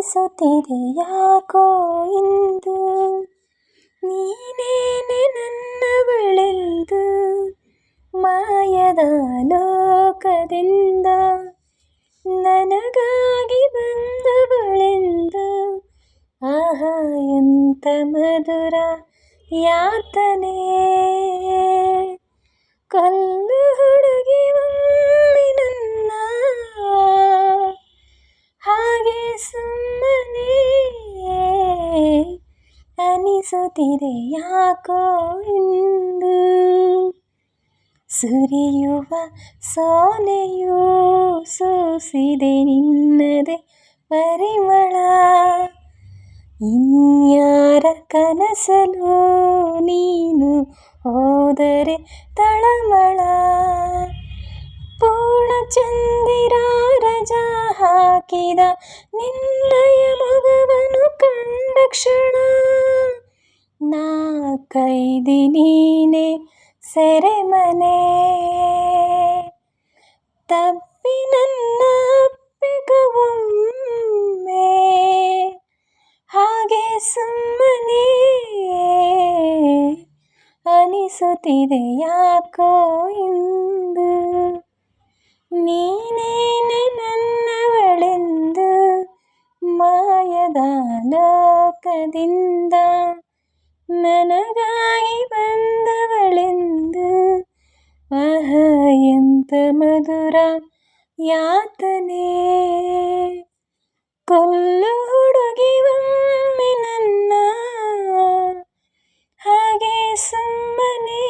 ಅನಿಸುತ್ತಿದೆ ಯಾಕೋ ಇಂದು ನೀನೇನೆ ನನ್ನವಳೆಂದು ಮಾಯದ ಲೋಕದಿಂದ ನನಗಾಗಿ ಬಂದವಳೆಂದು ಆಹಾ ಎಂತ ಮಧುರ ಯಾತನೆ ಕಲ್ಲು ಹುಡುಗಿ ಒಮ್ಮೆ ನನ್ನ ಹಾಗೆ ಸುಮ್ಮನೆ ಅನಿಸುತ್ತಿದೆ ಯಾಕೋ ಇಂದು ಸುರಿಯುವ ಸೋನೆಯೂ ಸೂಸಿದೆ ನಿನ್ನದೆ ಪರಿಮಳ. ಇನ್ಯಾರ ಕನಸಲು ನೀನು ಹೋದರೆ ತಳಮಳ. ಪೂರ್ಣಚಂದಿರ ರಜಾ ಹಾಕಿದ ನಿನ್ನಯ ಮಗವನು ಕಂಡ ಕ್ಷಣ. ನಾ ಕೈದಿ ನೀನೆ ಸೆರೆಮನೆ. ತಪ್ಪಿ ನನ್ನ ಅಪ್ಪಿಗವೊಮ್ಮೆ. ಹಾಗೆ ಸುಮ್ಮನೆ ಅನಿಸುತ್ತಿದೆ ಯಾಕೋ ಇಂದು. ಲೋಕದಿಂದ ನನಗಾಗಿ ಬಂದವಳೆಂದು. ಆಹ ಎಂತ ಮಧುರ ಯಾತನೆ. ಕೊಲ್ಲು ಹುಡುಗಿ ಒಮ್ಮೆ ನನ್ನ ಹಾಗೆ ಸುಮ್ಮನೆ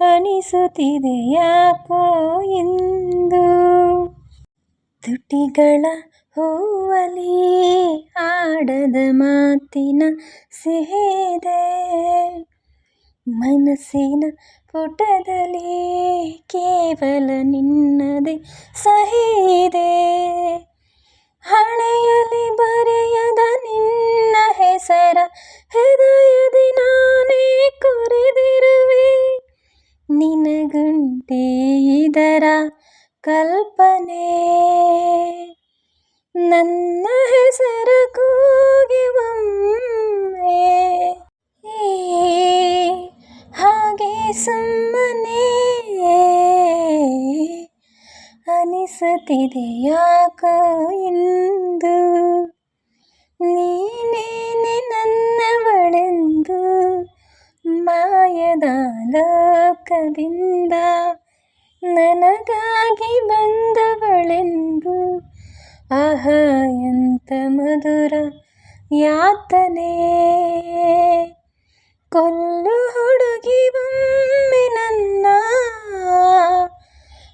ಅನಿಸುತ್ತಿದೆ ಯಾಕೋ ಎಂದು. ತುಟಿಗಳ ಹೂವಲಿ ಆಡದ ಮಾತಿನ ಸಿಹಿದೆ. ಮನಸ್ಸಿನ ಪುಟದಲ್ಲಿ ಕೇವಲ ನಿನ್ನದೇ ಸಹಿದೆ. ಹಣೆಯಲ್ಲಿ ಬರೆಯದ ನಿನ್ನ ಹೆಸರ, ಹೃದಯದಿ ನಾನೇ ಕುರಿದಿರುವೆ. ನಿನಗುಂಟೆ ಇದರ ಕಲ್ಪನೆ. ನನ್ನ ಹೆಸರ ಕೂಗಿ ಒಮ್ಮೆ. ಹಾಗೆ ಸುಮ್ಮನೆ. ಅನಿಸುತ್ತಿದೆ ಯಾಕೋ ಇಂದು ನೀನೇನೆ ನನ್ನವಳೆಂದು. ಮಾಯದ ಲೋಕದಿಂದ ನನಗಾಗಿ ಬಂದವಳೆಂದು. ಆಹಾ, ಎಂತ ಮಧುರ ಯಾತನೆ. ಕೊಲ್ಲು ಹುಡುಗಿ ಒಮ್ಮೆ ನನ್ನ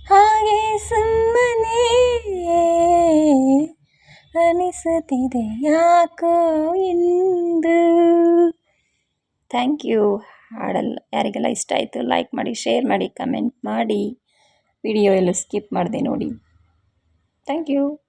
ಹಾಗೆ ಸುಮ್ಮನೆ ಅನಿಸುತ್ತಿದೆ ಯಾಕೋ ಇಂದು. Thank you. ಹಾಡಲ್ಲ ಯಾರಿಗೆಲ್ಲ ಇಷ್ಟ ಆಯಿತು, ಲೈಕ್ ಮಾಡಿ, ಶೇರ್ ಮಾಡಿ, ಕಮೆಂಟ್ ಮಾಡಿ. ವಿಡಿಯೋ ಎಲ್ಲ ಸ್ಕಿಪ್ ಮಾಡಿದೆ ನೋಡಿ. Thank you.